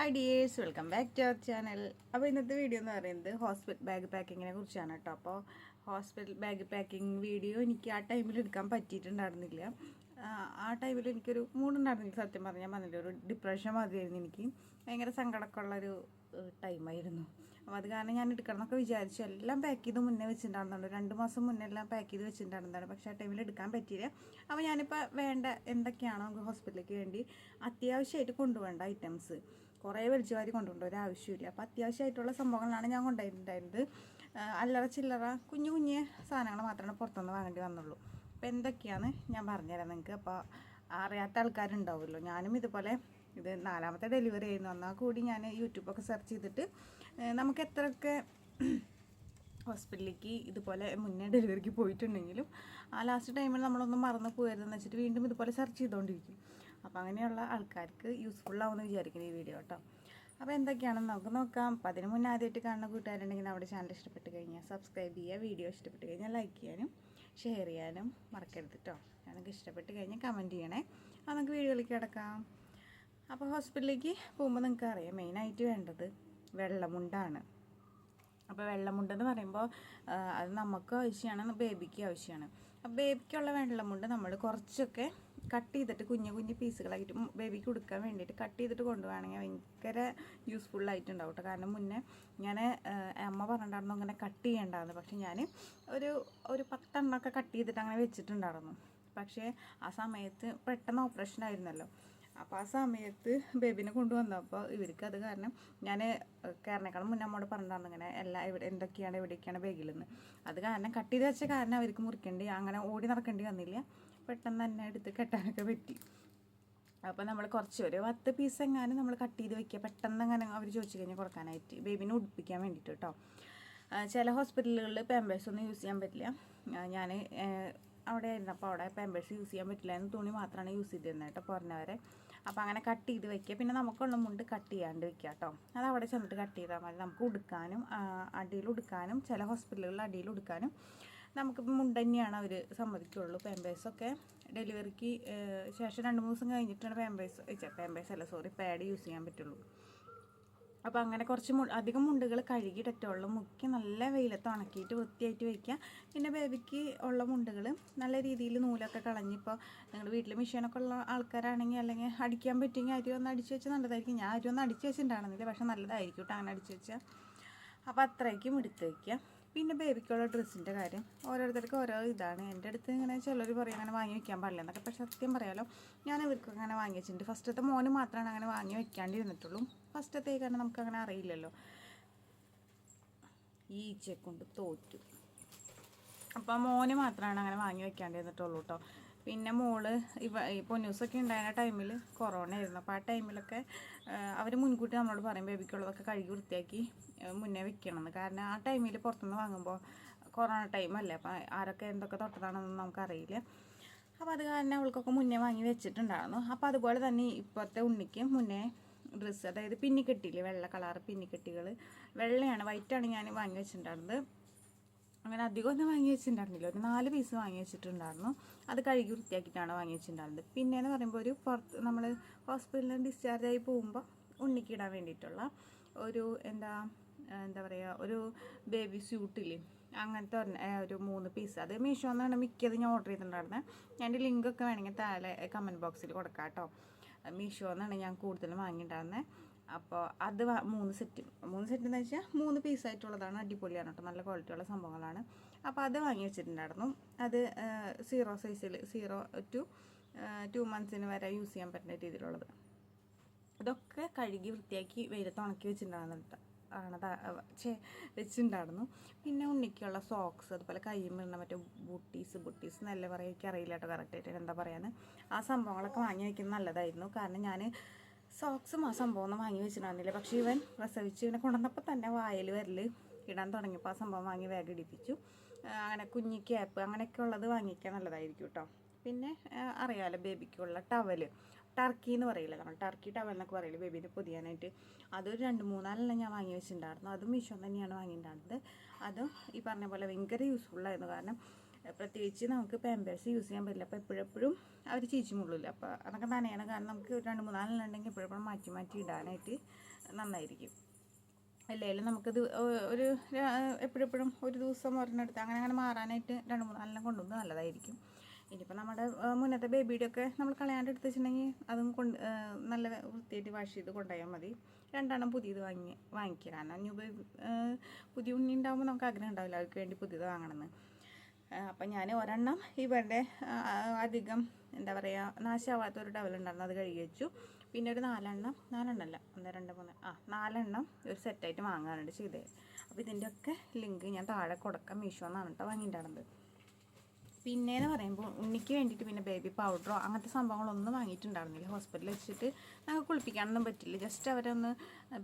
Hi dears welcome back to our channel അപ്പോൾ ഇന്നത്തെ video എന്ന് പറയുന്നത് ഹോസ്പിറ്റൽ ബാഗ് പാക്കിങ്ങിനെ കുറിച്ചാണ് കേട്ടോ. അപ്പോൾ ഹോസ്പിറ്റൽ ബാഗ് പാക്കിംഗ് വീഡിയോ എനിക്ക് ആ ടൈമിൽ എടുക്കാൻ പറ്റിയിട്ടുണ്ടായിരുന്നില്ല. ആ, ടൈമിൽ എനിക്കൊരു മൂടുണ്ടായിരുന്നില്ല. സത്യം പറഞ്ഞാൽ വന്നില്ല ഒരു ഡിപ്രഷൻ മതിയായിരുന്നു എനിക്ക്. ഭയങ്കര സങ്കടമൊക്കെ ഉള്ളൊരു ടൈമായിരുന്നു അപ്പോൾ അത് കാരണം ഞാൻ എടുക്കണം എന്നൊക്കെ വിചാരിച്ചു. എല്ലാം പാക്ക് ചെയ്ത് മുന്നേ വെച്ചിട്ടുണ്ടായിരുന്നുണ്ട് രണ്ട് മാസം മുന്നേ എല്ലാം പാക്ക് ചെയ്ത് വെച്ചിട്ടുണ്ടായിരുന്നു പക്ഷേ ആ ടൈമിൽ എടുക്കാൻ പറ്റിയില്ല. അപ്പോൾ ഞാനിപ്പോൾ വേണ്ട എന്തൊക്കെയാണോ നമുക്ക് ഹോസ്പിറ്റലിലേക്ക് വേണ്ടി അത്യാവശ്യമായിട്ട് കൊണ്ടുപോകേണ്ട ഐറ്റംസ് കുറേ വലിച്ചു വാരി കൊണ്ടുപോകേണ്ട ഒരു ആവശ്യമില്ല. അപ്പോൾ അത്യാവശ്യമായിട്ടുള്ള സംഭവങ്ങളാണ് ഞാൻ കൊണ്ടുപോയിട്ടുണ്ടായിരുന്നത്. അല്ലറ ചില്ലറ കുഞ്ഞു കുഞ്ഞു സാധനങ്ങൾ മാത്രമേ പുറത്തുനിന്ന് വാങ്ങേണ്ടി വന്നുള്ളൂ. അപ്പോൾ എന്തൊക്കെയാണ് ഞാൻ പറഞ്ഞുതരാം നിങ്ങൾക്ക്. അപ്പോൾ അറിയാത്ത ആൾക്കാരുണ്ടാവുമല്ലോ. ഞാനും ഇതുപോലെ ഇത് നാലാമത്തെ ഡെലിവറി ആയിരുന്നു. എന്നാൽ കൂടി ഞാൻ യൂട്യൂബൊക്കെ സെർച്ച് ചെയ്തിട്ട് നമുക്ക് എത്രയൊക്കെ ഹോസ്പിറ്റലിലേക്ക് ഇതുപോലെ മുന്നേ ഡെലിവറിക്ക് പോയിട്ടുണ്ടെങ്കിലും ആ ലാസ്റ്റ് ടൈമിൽ നമ്മളൊന്നും മറന്നു പോയതെന്ന് വെച്ചിട്ട് വീണ്ടും ഇതുപോലെ സെർച്ച് ചെയ്തുകൊണ്ടിരിക്കും. അപ്പോൾ അങ്ങനെയുള്ള ആൾക്കാർക്ക് യൂസ്ഫുൾ ആവുമെന്ന് വിചാരിക്കുന്നു ഈ വീഡിയോ കേട്ടോ. അപ്പോൾ എന്തൊക്കെയാണെന്ന് നമുക്ക് നോക്കാം. അപ്പോൾ അതിന് മുന്നേ ആദ്യമായിട്ട് കാണുന്ന കൂട്ടുകാരുണ്ടെങ്കിൽ നമ്മുടെ ചാനൽ ഇഷ്ടപ്പെട്ട് കഴിഞ്ഞാൽ സബ്സ്ക്രൈബ് ചെയ്യുക വീഡിയോ ഇഷ്ടപ്പെട്ട് കഴിഞ്ഞാൽ ലൈക്ക് ചെയ്യാനും ഷെയർ ചെയ്യാനും മറക്കരുത് കേട്ടോ നമുക്ക് ഇഷ്ടപ്പെട്ട് കഴിഞ്ഞാൽ കമന്റ് ചെയ്യണേ. അപ്പോൾ നമുക്ക് വീഡിയോയിലേക്ക് കിടക്കാം. അപ്പോൾ ഹോസ്പിറ്റലിലേക്ക് പോകുമ്പോൾ നിങ്ങൾക്ക് അറിയാം മെയിനായിട്ട് വേണ്ടത് വെള്ളമുണ്ടാണ്. അപ്പോൾ വെള്ളമുണ്ട് എന്ന് പറയുമ്പോൾ അത് നമുക്ക് ആവശ്യമാണ് ബേബിക്ക് ആവശ്യമാണ്. അപ്പോൾ ബേബിക്കുള്ള വെള്ളമുണ്ട് നമ്മൾ കുറച്ചൊക്കെ കട്ട് ചെയ്തിട്ട് കുഞ്ഞു കുഞ്ഞു പീസുകളായിട്ട് ബേബിക്ക് കൊടുക്കാൻ വേണ്ടിയിട്ട് കട്ട് ചെയ്തിട്ട് കൊണ്ടുപോകണമെങ്കിൽ ഭയങ്കര യൂസ്ഫുൾ ആയിട്ടുണ്ടാവും കേട്ടോ കാരണം മുന്നേ ഞാൻ അമ്മ പറഞ്ഞിട്ടുണ്ടായിരുന്നു അങ്ങനെ കട്ട് ചെയ്യേണ്ടായിരുന്നു പക്ഷെ ഞാൻ ഒരു ഒരു പത്തെണ്ണമൊക്കെ കട്ട് ചെയ്തിട്ട് അങ്ങനെ വെച്ചിട്ടുണ്ടായിരുന്നു. പക്ഷേ ആ സമയത്ത് പെട്ടെന്ന് ഓപ്പറേഷൻ ആയിരുന്നല്ലോ. അപ്പോൾ ആ സമയത്ത് ബേബിനെ കൊണ്ടുവന്നപ്പോൾ ഇവർക്ക് അത് കാരണം ഞാൻ കയറിനേക്കാളും മുന്നേ അമ്മോട് പറഞ്ഞിട്ടുണ്ടായിരുന്നു ഇങ്ങനെ എല്ലാം ഇവിടെ എന്തൊക്കെയാണ് എവിടെയൊക്കെയാണ് ബേഗിലെന്ന് അത് കാരണം കട്ട് ചെയ്ത് വെച്ച കാരണം അവർക്ക് മുറിക്കേണ്ടി അങ്ങനെ ഓടി നടക്കേണ്ടി വന്നില്ല. പെട്ടെന്ന് തന്നെ എടുത്ത് കെട്ടാനൊക്കെ പറ്റി. അപ്പോൾ നമ്മൾ കുറച്ച് ഒരു പത്ത് പീസ് എങ്ങാനും നമ്മൾ കട്ട് ചെയ്ത് വെക്കുക. പെട്ടെന്ന് അങ്ങനെ അവർ ചോദിച്ചു കഴിഞ്ഞാൽ കൊടുക്കാനായിട്ട്. ബേബിനെ ഉടുപ്പിക്കാൻ വേണ്ടിയിട്ട് കേട്ടോ ചില ഹോസ്പിറ്റലുകളിൽ പാമ്പേഴ്സ് ഒന്നും യൂസ് ചെയ്യാൻ പറ്റില്ല. ഞാൻ അവിടെ ആയിരുന്നു. അപ്പോൾ അവിടെ പാമ്പേഴ്സ് യൂസ് ചെയ്യാൻ പറ്റില്ല എന്ന് തുണി മാത്രമാണ് യൂസ് ചെയ്തിരുന്നത് കേട്ടോ പറഞ്ഞവരെ. അപ്പോൾ അങ്ങനെ കട്ട് ചെയ്ത് വെക്കുക. പിന്നെ നമുക്കുള്ള മുണ്ട് കട്ട് ചെയ്യാണ്ട് വെക്കുക കേട്ടോ അത് അവിടെ ചെന്നിട്ട് കട്ട് ചെയ്താൽ മതി. നമുക്ക് ഉടുക്കാനും അടിയിൽ ഉടുക്കാനും ചില ഹോസ്പിറ്റലുകളിൽ അടിയിൽ ഉടുക്കാനും നമുക്കിപ്പോൾ മുണ്ട് തന്നെയാണ് അവർ സമ്മതിക്കുള്ളൂ പാമ്പേഴ്സൊക്കെ ഡെലിവറിക്ക് ശേഷം രണ്ട് മൂന്ന് ദിവസം കഴിഞ്ഞിട്ടാണ് പാമ്പേഴ്സ് പാമ്പേഴ്സ് അല്ല സോറി പാഡ് യൂസ് ചെയ്യാൻ പറ്റുള്ളൂ. അപ്പോൾ അങ്ങനെ കുറച്ച് മു അധികം മുണ്ടുകൾ കഴുകി മുക്കി നല്ല വെയിലത്ത് ഉണക്കിയിട്ട് വൃത്തിയായിട്ട് വയ്ക്കുക പിന്നെ ബേബിക്ക് ഉള്ള മുണ്ടുകൾ നല്ല രീതിയിൽ നൂലൊക്കെ കളഞ്ഞിപ്പോൾ നിങ്ങളുടെ വീട്ടിൽ മെഷീനൊക്കെ ഉള്ള ആൾക്കാരാണെങ്കിൽ അല്ലെങ്കിൽ അടിക്കാൻ പറ്റുമെങ്കിൽ അരി ഒന്ന് അടിച്ച് വെച്ചാൽ നല്ലതായിരിക്കും. ഞാൻ അരി ഒന്ന് അടിച്ച് വെച്ചിട്ടുണ്ടായിരുന്നില്ല പക്ഷെ നല്ലതായിരിക്കും കേട്ടോ അങ്ങനെ അടിച്ച് വെച്ചാൽ അപ്പോൾ അത്രയ്ക്കും എടുത്ത് വയ്ക്കുക പിന്നെ ബേബിക്കുള്ള ഡ്രസ്സിന്റെ കാര്യം. ഓരോരുത്തർക്ക് ഓരോ ഇതാണ്. എന്റെ അടുത്ത് ഇങ്ങനെ ചിലർ പറയും അങ്ങനെ വാങ്ങി വെക്കാൻ പാടില്ല എന്നൊക്കെ. പക്ഷേ സത്യം പറയാലോ ഞാൻ ഇവർക്ക് അങ്ങനെ വാങ്ങി വെച്ചിട്ടുണ്ട്. ഫസ്റ്റത്തെ മോന് മാത്രമാണ് അങ്ങനെ വാങ്ങി വെക്കാണ്ടിരുന്നിട്ടുള്ളൂ. ഫസ്റ്റത്തെ കാരണം നമുക്ക് അങ്ങനെ അറിയില്ലല്ലോ. ഈച്ചയെ കൊണ്ട് തോറ്റു. അപ്പോൾ മോന് മാത്രമാണ് അങ്ങനെ വാങ്ങി വെക്കാണ്ടിരുന്നിട്ടുള്ളൂ കേട്ടോ പിന്നെ മോൾ ഇവ ഈ പൊന്നൂസൊക്കെ ഉണ്ടായിരുന്ന ടൈമിൽ കൊറോണ ആയിരുന്നു. അപ്പോൾ ആ ടൈമിലൊക്കെ അവർ മുൻകൂട്ടി നമ്മളോട് പറയും ബേബിക്കുള്ളതൊക്കെ കഴുകി വൃത്തിയാക്കി മുന്നേ വെക്കണമെന്ന്. കാരണം ആ ടൈമിൽ പുറത്തുനിന്ന് വാങ്ങുമ്പോൾ കൊറോണ ടൈമല്ലേ അപ്പോൾ ആരൊക്കെ എന്തൊക്കെ തൊട്ടതാണെന്നൊന്നും നമുക്കറിയില്ല. അപ്പോൾ അത് കാരണം അവൾക്കൊക്കെ മുന്നേ വാങ്ങി വെച്ചിട്ടുണ്ടായിരുന്നു. അപ്പോൾ അതുപോലെ തന്നെ ഇപ്പോഴത്തെ ഉണ്ണിക്ക് മുന്നേ ഡ്രസ്സ് അതായത് പിന്നിക്കെട്ടിയില്ലേ വെള്ള കളർ പിന്നിക്കെട്ടികൾ വെള്ളയാണ് വൈറ്റാണ് ഞാൻ വാങ്ങി വെച്ചിട്ടുണ്ടായിരുന്നത്. അങ്ങനെ അധികം ഒന്നും വാങ്ങി വെച്ചിട്ടുണ്ടായിരുന്നില്ല. ഒരു നാല് പീസ് വാങ്ങി വെച്ചിട്ടുണ്ടായിരുന്നു. അത് കഴുകി വൃത്തിയാക്കിയിട്ടാണ് വാങ്ങി വെച്ചിട്ടുണ്ടായിരുന്നത്. പിന്നെയെന്ന് പറയുമ്പോൾ ഒരു പുറത്ത് നമ്മൾ ഹോസ്പിറ്റലിൽ ഡിസ്ചാർജ് ആയി പോകുമ്പോൾ ഉണ്ണിക്കിടാൻ വേണ്ടിയിട്ടുള്ള ഒരു എന്താ എന്താ പറയുക ഒരു ബേബി സ്യൂട്ടില്ലേ അങ്ങനത്തെ ഒരു മൂന്ന് പീസ് അത് മീഷോ എന്നാണ് മിക്കത് ഞാൻ ഓർഡർ ചെയ്തിട്ടുണ്ടായിരുന്നത് എന്റെ ലിങ്കൊക്കെ വേണമെങ്കിൽ താഴെ കമന്റ് ബോക്സിൽ കൊടുക്കാം കേട്ടോ മീഷോ എന്നാണ് ഞാൻ കൂടുതലും വാങ്ങിയിട്ടുണ്ടായിരുന്നത് അപ്പോൾ അത് മൂന്ന് സെറ്റ് മൂന്ന് സെറ്റ് എന്ന് വെച്ചാൽ മൂന്ന് പീസായിട്ടുള്ളതാണ് അടിപൊളിയാണ് കേട്ടോ. നല്ല ക്വാളിറ്റിയുള്ള സംഭവങ്ങളാണ്. അപ്പോൾ അത് വാങ്ങി വെച്ചിട്ടുണ്ടായിരുന്നു. അത് സീറോ സൈസിൽ സീറോ ടു ടു മന്ത്സിന് വരെ യൂസ് ചെയ്യാൻ പറ്റുന്ന രീതിയിലുള്ളത്. ഇതൊക്കെ കഴുകി വൃത്തിയാക്കി വെയിലത്ത് ഉണക്കി വെച്ചിട്ടുണ്ടാകുന്നുണ്ട് ആണ് ചേ വെച്ചിട്ടുണ്ടായിരുന്നു. പിന്നെ ഉണ്ണിക്കുള്ള സോക്സ് അതുപോലെ കയ്യുമ്പിടുന്ന മറ്റേ ബുട്ടീസ് ബുട്ടീസ് എന്നല്ല പറയുക എനിക്ക് അറിയില്ല കേട്ടോ കറക്റ്റായിട്ട് എന്താ പറയുക ആ സംഭവങ്ങളൊക്കെ വാങ്ങി വയ്ക്കുന്നത് നല്ലതായിരുന്നു. കാരണം ഞാൻ സോക്സും ആ സംഭവം വാങ്ങി വെച്ചിട്ടുണ്ടായിരുന്നില്ല. പക്ഷേ ഇവൻ പ്രസവിച്ച് ഇവനെ കൊണ്ടുവന്നപ്പോൾ തന്നെ വായിൽ വരൽ ഇടാൻ തുടങ്ങിയപ്പോൾ ആ സംഭവം വാങ്ങി വേഗം ഇടിപ്പിച്ചു. അങ്ങനെ കുഞ്ഞി ക്യാപ്പ് അങ്ങനെയൊക്കെ ഉള്ളത് വാങ്ങിക്കാൻ നല്ലതായിരിക്കും കേട്ടോ പിന്നെ അറിയാമല്ലോ ബേബിക്കുള്ള ടവൽ ടർക്കി എന്ന് പറയില്ല നമ്മൾ? ടർക്കി ടവൽ എന്നൊക്കെ പറയില്ല ബേബീനെ പൊതിയാനായിട്ട്. അതൊരു രണ്ട് മൂന്നാലെണ്ണം ഞാൻ വാങ്ങി വെച്ചിട്ടുണ്ടായിരുന്നു. അതും മീഷോ തന്നെയാണ് വാങ്ങിയിട്ടുണ്ടായിരുന്നത്. അതും ഈ പറഞ്ഞ പോലെ ഭയങ്കര യൂസ്ഫുള്ളായിരുന്നു കാരണം പ്രത്യേകിച്ച് നമുക്ക് പാമ്പേഴ്സ് യൂസ് ചെയ്യാൻ പറ്റില്ല. അപ്പോൾ എപ്പോഴെപ്പോഴും അവർ ചീച്ചു മുള്ളില്ല. അപ്പോൾ അതൊക്കെ നനയണം കാരണം നമുക്ക് രണ്ട് മൂന്നാലെണ്ണം ഉണ്ടെങ്കിൽ എപ്പോഴെപ്പോഴും മാറ്റി മാറ്റി ഇടാനായിട്ട് നന്നായിരിക്കും. അല്ലെങ്കിലും നമുക്കത് ഒരു എപ്പോഴെപ്പോഴും ഒരു ദിവസം ഒരെണ്ണെടുത്ത് അങ്ങനെ അങ്ങനെ മാറാനായിട്ട് രണ്ട് മൂന്നാലെണ്ണം കൊണ്ടുവന്ന് നല്ലതായിരിക്കും. ഇനിയിപ്പോൾ നമ്മുടെ മുന്നത്തെ ബേബിയുടെ ഒക്കെ നമ്മൾ കളയാണ്ട് എടുത്ത് വെച്ചിട്ടുണ്ടെങ്കിൽ അതും കൊണ്ട് നല്ല വൃത്തിയായിട്ട് വാഷ് ചെയ്ത് കൊണ്ടുപോയാൽ മതി. രണ്ടെണ്ണം പുതിയത് വാങ്ങി വാങ്ങിക്കുക. കാരണം ന്യൂ ബേബി പുതിയ ഉണ്ണി ഉണ്ടാകുമ്പോൾ നമുക്ക് ആഗ്രഹം ഉണ്ടാവില്ല. അവർക്ക് വേണ്ടി പുതിയത് വാങ്ങണമെന്ന്. അപ്പം ഞാൻ ഒരെണ്ണം ഇവരുടെ അധികം എന്താ പറയുക നാശമാവാത്ത ഒരു ടവൽ ഉണ്ടായിരുന്നു അത് കഴുകി വെച്ചു. പിന്നെ ഒരു നാലെണ്ണം നാലെണ്ണം അല്ല ഒന്ന് രണ്ട് മൂന്ന് ആ നാലെണ്ണം ഒരു സെറ്റായിട്ട് വാങ്ങാനുണ്ട് ചെയ്തേ. അപ്പോൾ ഇതിന്റെയൊക്കെ ലിങ്ക് ഞാൻ താഴെ കൊടുക്കാം മീഷോ എന്നാണ് കേട്ടോ വാങ്ങിയിട്ടുണ്ടായിരുന്നത്. പിന്നെയെന്ന് പറയുമ്പോൾ ഉണ്ണിക്ക് വേണ്ടിയിട്ട് പിന്നെ ബേബി പൗഡറോ അങ്ങനത്തെ സംഭവങ്ങളൊന്നും വാങ്ങിയിട്ടുണ്ടായിരുന്നില്ല. ഹോസ്പിറ്റലിൽ വെച്ചിട്ട് ഞങ്ങൾക്ക് കുളിപ്പിക്കാനൊന്നും പറ്റില്ല. ജസ്റ്റ് അവരൊന്ന്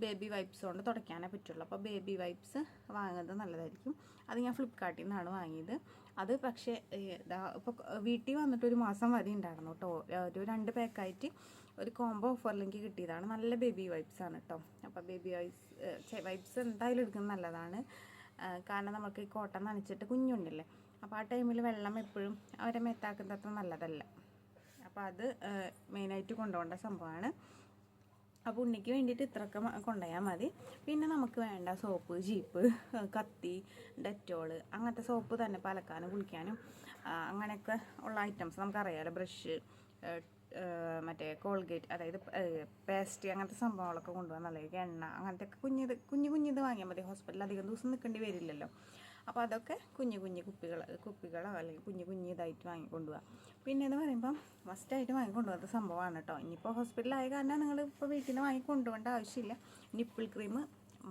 ബേബി വൈപ്സ് കൊണ്ട് തുടയ്ക്കാനേ പറ്റുള്ളൂ. അപ്പോൾ ബേബി വൈപ്സ് വാങ്ങുന്നത് നല്ലതായിരിക്കും. അത് ഞാൻ ഫ്ലിപ്കാർട്ടിൽ നിന്നാണ് വാങ്ങിയത്. അത് പക്ഷേ ഇപ്പോൾ വീട്ടിൽ വന്നിട്ട് ഒരു മാസം വരെ ഉണ്ടായിരുന്നു കേട്ടോ ഒരു രണ്ട് പാക്കായിട്ട് ഒരു കോംബോ ഓഫറിലേക്ക് കിട്ടിയതാണ്. നല്ല ബേബി വൈപ്സ് ആണ് കേട്ടോ അപ്പോൾ ബേബി വൈപ്സ് വൈപ്സ് എന്തായാലും എടുക്കുന്നത് നല്ലതാണ്. കാരണം നമുക്ക് ഈ കോട്ടൺ നനച്ചിട്ട് കുഞ്ഞുണ്ടല്ലേ. അപ്പോൾ ആ ടൈമിൽ വെള്ളം എപ്പോഴും അവരെ മെത്താക്കുന്നത് അത്ര നല്ലതല്ല. അപ്പോൾ അത് മെയിനായിട്ട് കൊണ്ടുപോകേണ്ട സംഭവമാണ്. അപ്പോൾ ഉണ്ണിക്ക് വേണ്ടിയിട്ട് ഇത്രയൊക്കെ കൊണ്ടുപോയാൽ മതി. പിന്നെ നമുക്ക് വേണ്ട സോപ്പ് ജീപ്പ് കത്തി ഡെറ്റോൾ അങ്ങനത്തെ സോപ്പ് തന്നെ പലക്കാനും കുളിക്കാനും അങ്ങനെയൊക്കെ ഉള്ള ഐറ്റംസ് നമുക്കറിയാലോ. ബ്രഷ് മറ്റേ കോൾഗേറ്റ് അതായത് പേസ്റ്റ് അങ്ങനത്തെ സംഭവങ്ങളൊക്കെ കൊണ്ടുപോകാൻ നല്ല എണ്ണ അങ്ങനത്തെ ഒക്കെ കുഞ്ഞിത് കുഞ്ഞു കുഞ്ഞിത് വാങ്ങിയാൽ മതി. ഹോസ്പിറ്റലിൽ അധികം ദിവസം നിൽക്കേണ്ടി വരില്ലല്ലോ. അപ്പോൾ അതൊക്കെ കുഞ്ഞു കുഞ്ഞു കുപ്പികൾ കുപ്പികളോ അല്ലെങ്കിൽ കുഞ്ഞു കുഞ്ഞു ഇതായിട്ട് വാങ്ങിക്കൊണ്ടുപോകാം പിന്നെ എന്ന് പറയുമ്പം മസ്റ്റായിട്ട് വാങ്ങിക്കൊണ്ടുപോകാത്ത സംഭവമാണ് കേട്ടോ ഇനിയിപ്പോൾ ഹോസ്പിറ്റലായ കാരണം നിങ്ങൾ ഇപ്പോൾ വീട്ടിൽ നിന്ന് വാങ്ങിക്കൊണ്ടുപോകേണ്ട ആവശ്യമില്ല. നിപ്പിൾ ക്രീം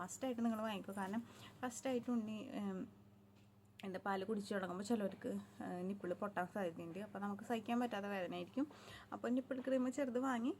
മസ്റ്റായിട്ട് നിങ്ങൾ വാങ്ങിക്കുക കാരണം ഫസ്റ്റായിട്ട് ഉണ്ണി എന്റെ പാൽ കുടിച്ചു തുടങ്ങുമ്പോൾ ചിലവർക്ക് നിപ്പിൾ പൊട്ടാൻ സാധ്യതയുണ്ട്. അപ്പോൾ നമുക്ക് സഹിക്കാൻ പറ്റാത്ത വേദനയായിരിക്കും അപ്പോൾ നിപ്പിൾ ക്രീം ചെറുത് വാങ്ങി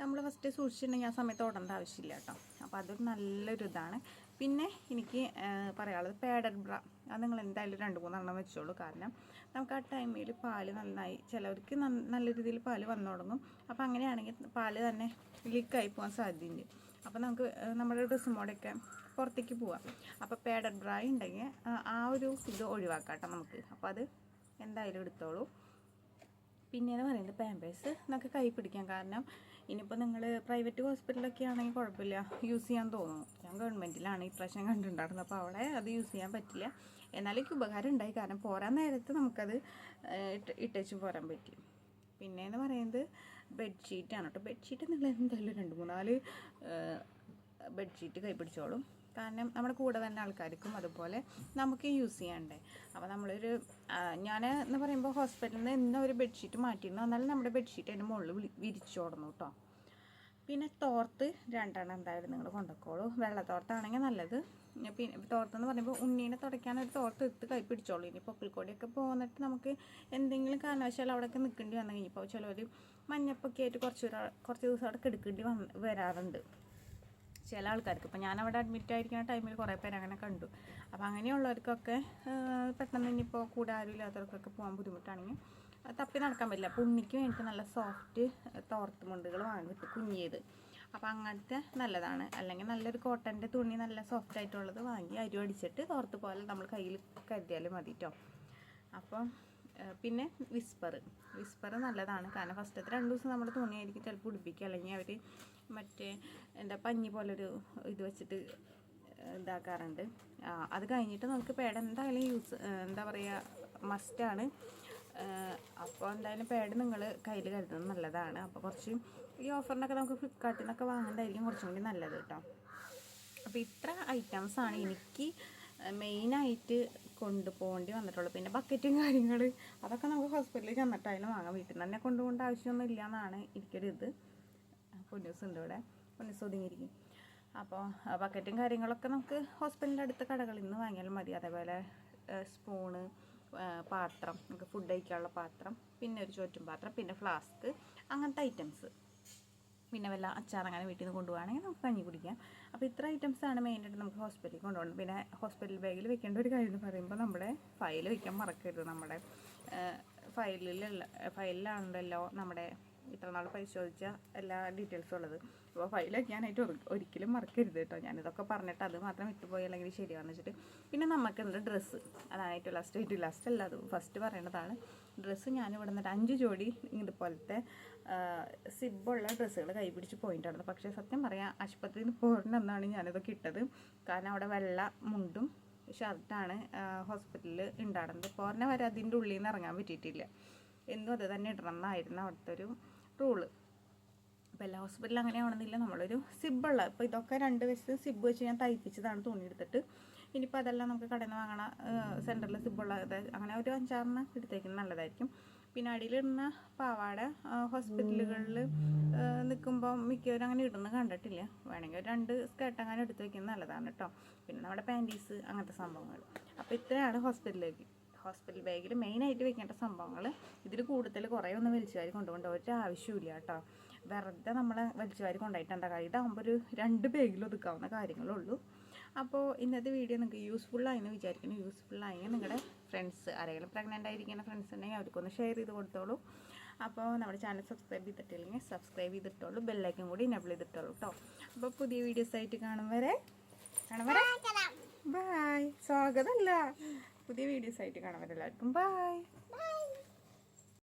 നമ്മൾ ഫസ്റ്റ് സൂക്ഷിച്ചിട്ടുണ്ടെങ്കിൽ ആ സമയത്ത് ഓടേണ്ട ആവശ്യമില്ല കേട്ടോ അപ്പോൾ അതൊരു നല്ലൊരു ഇതാണ് പിന്നെ എനിക്ക് പറയാനുള്ളത് പാഡഡ് ബ്ര അത് നിങ്ങൾ എന്തായാലും രണ്ട് മൂന്നെണ്ണം വെച്ചോളൂ. കാരണം നമുക്ക് ആ ടൈമിൽ പാൽ നന്നായി ചിലവർക്ക് നല്ല രീതിയിൽ പാൽ വന്നു തുടങ്ങും അപ്പോൾ അങ്ങനെയാണെങ്കിൽ പാൽ തന്നെ ലീക്കായി പോകാൻ സാധ്യതയുണ്ട്. അപ്പോൾ നമുക്ക് നമ്മുടെ ഡ്രസ്സുമോടൊക്കെ പുറത്തേക്ക് പോവാം. അപ്പോൾ പേഡഡ് ബ്ര ഉണ്ടെങ്കിൽ ആ- ആ ഒരു ഇത് ഒഴിവാക്കാട്ടോ നമുക്ക്. അപ്പോൾ അത് എന്തായാലും എടുത്തോളൂ. പിന്നെയെന്ന് പറയുന്നത് പാമ്പേഴ്സ് നമുക്ക് കൈ പിടിക്കാം. കാരണം ഇനിയിപ്പോൾ നിങ്ങൾ പ്രൈവറ്റ് ഹോസ്പിറ്റലൊക്കെ ആണെങ്കിൽ കുഴപ്പമില്ല. യൂസ് ചെയ്യാൻ തോന്നുന്നു ഞാൻ ഗവൺമെന്റിലാണ് ഈ പ്രശ്നം കണ്ടിട്ടുണ്ടായിരുന്നത്. അപ്പോൾ അവിടെ അത് യൂസ് ചെയ്യാൻ പറ്റില്ല. എന്നാലും ഉപകാരം ഉണ്ടായി. കാരണം പോരാൻ നേരത്ത് നമുക്കത് ഇട്ടേച്ചും പോരാൻ പറ്റി. പിന്നെയെന്ന് പറയുന്നത് ബെഡ്ഷീറ്റാണ് കേട്ടോ. ബെഡ്ഷീറ്റ് നിങ്ങൾ എന്തായാലും രണ്ട് മൂന്നാൽ ബെഡ്ഷീറ്റ് കൈ പിടിച്ചോളും കാരണം നമ്മുടെ കൂടെ തന്നെ ആൾക്കാർക്കും അതുപോലെ നമുക്ക് യൂസ് ചെയ്യണ്ടേ അപ്പോൾ നമ്മളൊരു ഞാൻ എന്ന് പറയുമ്പോൾ ഹോസ്പിറ്റലിൽ നിന്ന് എന്നൊരു ബെഡ്ഷീറ്റ് മാറ്റിയിരുന്നു. എന്നാലും നമ്മുടെ ബെഡ്ഷീറ്റ് അതിന്റെ മുകളിൽ വിരിച്ചോടുന്നു കേട്ടോ. പിന്നെ തോർത്ത് രണ്ടെണ്ണം എന്തായാലും നിങ്ങൾ കൊണ്ടുപോയിക്കോളൂ. വെള്ള തോർത്താണെങ്കിൽ നല്ലത്. പിന്നെ തോർത്ത് എന്ന് പറയുമ്പോൾ ഉണ്ണീനെ തുടയ്ക്കാൻ ഒരു തോർത്ത് എടുത്ത് കൈ പിടിച്ചോളൂ. ഇനി പൊക്കിൾക്കൊടിയൊക്കെ പോന്നിട്ട് നമുക്ക് എന്തെങ്കിലും കാരണവശാൽ അവിടെയൊക്കെ നിൽക്കേണ്ടി വന്നു കഴിഞ്ഞപ്പോൾ ഒരു മഞ്ഞപ്പൊക്കെ ആയിട്ട് കുറച്ച് കുറച്ച് ദിവസം അവിടെ കിടക്കേണ്ടി വന്ന് വരാറുണ്ട്. ചില ആൾക്കാർക്ക്. ഇപ്പം ഞാൻ അവിടെ അഡ്മിറ്റ് ആയിരിക്കുന്ന ടൈമിൽ കുറേ പേര് അങ്ങനെ കണ്ടു. അപ്പോൾ അങ്ങനെയുള്ളവർക്കൊക്കെ പെട്ടെന്ന് ഇനിയിപ്പോൾ കൂടെ ആരും ഇല്ലാത്തവർക്കൊക്കെ പോകാൻ ബുദ്ധിമുട്ടാണെങ്കിൽ തപ്പി നടക്കാൻ പറ്റില്ല. അപ്പോൾ ഉണ്ണിക്ക് വേണ്ടിയിട്ട് നല്ല സോഫ്റ്റ് തോർത്ത് മുണ്ടുകൾ വാങ്ങിയിട്ട് കുഞ്ഞിയത്. അപ്പോൾ അങ്ങനത്തെ നല്ലതാണ്. അല്ലെങ്കിൽ നല്ലൊരു കോട്ടന്റെ തുണി നല്ല സോഫ്റ്റ് ആയിട്ടുള്ളത് വാങ്ങി അരി അടിച്ചിട്ട് തോർത്ത് പോലെ നമ്മൾ കയ്യിൽ കരുതിയാലും മതി കേട്ടോ അപ്പം പിന്നെ വിസ്പർ വിസ്പർ നല്ലതാണ്. കാരണം ഫസ്റ്റത്തെ രണ്ട് ദിവസം നമ്മൾ തുണിയായിരിക്കും ചിലപ്പോൾ ഉടുപ്പിക്കുക. അല്ലെങ്കിൽ അവർ മറ്റേ എന്താ പഞ്ഞി പോലൊരു ഇത് വെച്ചിട്ട് ഇതാക്കാറുണ്ട്. അത് കഴിഞ്ഞിട്ട് നമുക്ക് പേടെന്തായാലും എന്തായാലും യൂസ് എന്താ പറയുക മസ്റ്റാണ് അപ്പോൾ എന്തായാലും പാഡ് നിങ്ങൾ കയ്യിൽ കരുതുന്നത് നല്ലതാണ്. അപ്പോൾ കുറച്ച് ഈ ഓഫറിനൊക്കെ നമുക്ക് ഫ്ലിപ്കാർട്ടിൽ നിന്നൊക്കെ വാങ്ങുന്നതായിരിക്കും കുറച്ചും കൂടി നല്ലത് കേട്ടോ അപ്പോൾ ഇത്ര ഐറ്റംസാണ് എനിക്ക് മെയിനായിട്ട് കൊണ്ടുപോകേണ്ടി വന്നിട്ടുള്ളത് പിന്നെ ബക്കറ്റും കാര്യങ്ങൾ അതൊക്കെ നമുക്ക് ഹോസ്പിറ്റലിൽ ചെന്നിട്ടായാലും വാങ്ങാം. വീട്ടിൽ നിന്ന് തന്നെ കൊണ്ടുപോകേണ്ട ആവശ്യമൊന്നും ഇല്ല എന്നാണ് എനിക്കൊരു ഇത്. പൊന്നൂസ് ഉണ്ട് ഇവിടെ. പൊന്നൂസ് ഒതുങ്ങിയിരിക്കും അപ്പോൾ ബക്കറ്റും കാര്യങ്ങളൊക്കെ നമുക്ക് ഹോസ്പിറ്റലിന്റെ അടുത്ത കടകളിൽ നിന്ന് വാങ്ങിയാലും മതി. അതേപോലെ സ്പൂണ് പാത്രം നമുക്ക് ഫുഡ് കഴിക്കാനുള്ള പാത്രം പിന്നെ ഒരു ചോറ്റും പാത്രം പിന്നെ ഫ്ലാസ്ക് അങ്ങനത്തെ ഐറ്റംസ് പിന്നെ വല്ല അച്ചാർ അങ്ങനെ വീട്ടിൽ നിന്ന് കൊണ്ടുപോകുകയാണെങ്കിൽ നമുക്ക് കഞ്ഞി കുടിക്കാം. അപ്പോൾ ഇത്ര ഐറ്റംസാണ് മെയിനായിട്ട് നമുക്ക് ഹോസ്പിറ്റലിൽ കൊണ്ടുപോകണം. പിന്നെ ഹോസ്പിറ്റൽ ബാഗിൽ വെക്കേണ്ട ഒരു കാര്യം എന്ന് പറയുമ്പോൾ നമ്മുടെ ഫയൽ വെക്കാൻ മറക്കരുത്. നമ്മുടെ ഫയലിലുള്ള ഫയലിലാണല്ലോ നമ്മുടെ ഇത്ര നാൾ പരിശോധിച്ച എല്ലാ ഡീറ്റെയിൽസും ഉള്ളത്. അപ്പോൾ ഫയൽ വയ്ക്കാനായിട്ട് ഒരു- ഒരിക്കലും മറക്കരുത് കേട്ടോ. ഞാനിതൊക്കെ പറഞ്ഞിട്ട് അത് മാത്രം വിട്ടുപോയി അല്ലെങ്കിൽ ശരിയാണെന്ന് വെച്ചിട്ട്. പിന്നെ നമുക്കുണ്ട് ഡ്രസ്സ് അതാണ് ഏറ്റവും ലാസ്റ്റ് ഏറ്റവും ലാസ്റ്റ് അല്ല അത് ഫസ്റ്റ് പറയേണ്ടതാണ്. ഡ്രസ്സ് ഞാൻ ഇവിടെ നിന്നിട്ട് അഞ്ച് ജോഡി ഇതുപോലത്തെ സിബുള്ള ഡ്രസ്സുകൾ കൈപിടിച്ച് പിടിച്ച് പോയിട്ടാണ് പക്ഷേ സത്യം പറയാം ആശുപത്രിയിൽ നിന്ന് പോരണമെന്നാണ് ഞാനിതൊക്കെ ഇട്ടത് കാരണം അവിടെ വെള്ള മുണ്ടും ഷർട്ടാണ് ഹോസ്പിറ്റലിൽ ഉണ്ടാകുന്നത് പോരണ വരെ അതിന്റെ ഉള്ളിൽ നിന്ന് ഇറങ്ങാൻ പറ്റിയിട്ടില്ല. എന്നും അത് തന്നെ ഇടണം എന്നായിരുന്നു അവിടുത്തെ ഒരു റൂൾ അപ്പോൾ എല്ലാ ഹോസ്പിറ്റലിൽ അങ്ങനെയാണെന്നില്ല നമ്മളൊരു സിബുള്ള ഇപ്പോൾ ഇതൊക്കെ രണ്ട് വശത്ത് സിബ് വെച്ച് ഞാൻ തയ്പ്പിച്ചതാണ് തുണി എടുത്തിട്ട് ഇനിയിപ്പോൾ അതെല്ലാം നമുക്ക് കടയിൽ നിന്ന് വാങ്ങണ സെന്ററിൽ സിബുള്ള അങ്ങനെ ഒരു അഞ്ചാറെണ്ണം എടുത്തേക്കുന്നത് നല്ലതായിരിക്കും. പിന്നെ അടിയിലിടുന്ന പാവാട ഹോസ്പിറ്റലുകളിൽ നിൽക്കുമ്പോൾ മിക്കവരും അങ്ങനെ ഇടുന്നത് കണ്ടിട്ടില്ല. വേണമെങ്കിൽ രണ്ട് സ്കേർട്ട് അങ്ങനെ എടുത്ത് വെക്കുന്നത് നല്ലതാണ് കേട്ടോ. പിന്നെ നമ്മുടെ പാന്റീസ് അങ്ങനത്തെ സംഭവങ്ങൾ. അപ്പോൾ ഇത്രയാണ് ഹോസ്പിറ്റലിലേക്ക് ഹോസ്പിറ്റൽ ബാഗിൽ മെയിനായിട്ട് വെക്കേണ്ട സംഭവങ്ങൾ ഇതിൽ കൂടുതൽ കുറേ ഒന്നും വലിച്ചുകാരി കൊണ്ടുപോകേണ്ട. ഒരു ആവശ്യമില്ല കേട്ടോ വെറുതെ നമ്മളെ വലിച്ചുകാരി വാരി കൊണ്ടുപോയിട്ട് എന്താ കാര്യം? ഇതാകുമ്പോൾ ഒരു രണ്ട് ബാഗിൽ ഒതുക്കാവുന്ന കാര്യങ്ങളുള്ളൂ അപ്പോൾ ഇന്നത്തെ വീഡിയോ നിങ്ങൾക്ക് യൂസ്ഫുള്ളായെന്ന് വിചാരിക്കുന്നു. യൂസ്ഫുൾ ആയെങ്കിൽ നിങ്ങളുടെ ഫ്രണ്ട്സ് ആരെങ്കിലും പ്രഗ്നന്റ് ആയിരിക്കുന്ന ഫ്രണ്ട്സ് ഉണ്ടെങ്കിൽ അവർക്കൊന്ന് ഷെയർ ചെയ്ത് കൊടുത്തോളൂ. അപ്പോൾ നമ്മുടെ ചാനൽ സബ്സ്ക്രൈബ് ചെയ്തിട്ടില്ലെങ്കിൽ സബ്സ്ക്രൈബ് ചെയ്തിട്ടുള്ളൂ ബെല്ലൈക്കും കൂടി എനബിൾ ചെയ്തിട്ടുള്ളൂ കേട്ടോ അപ്പോൾ പുതിയ വീഡിയോസ് ആയിട്ട് കാണും വരെ. കാണും വരെ. ബായ് സ്വാഗതമല്ല പുതിയ വീഡിയോസ് ആയിട്ട് കാണാൻ വരെ എല്ലാവർക്കും. ബായ്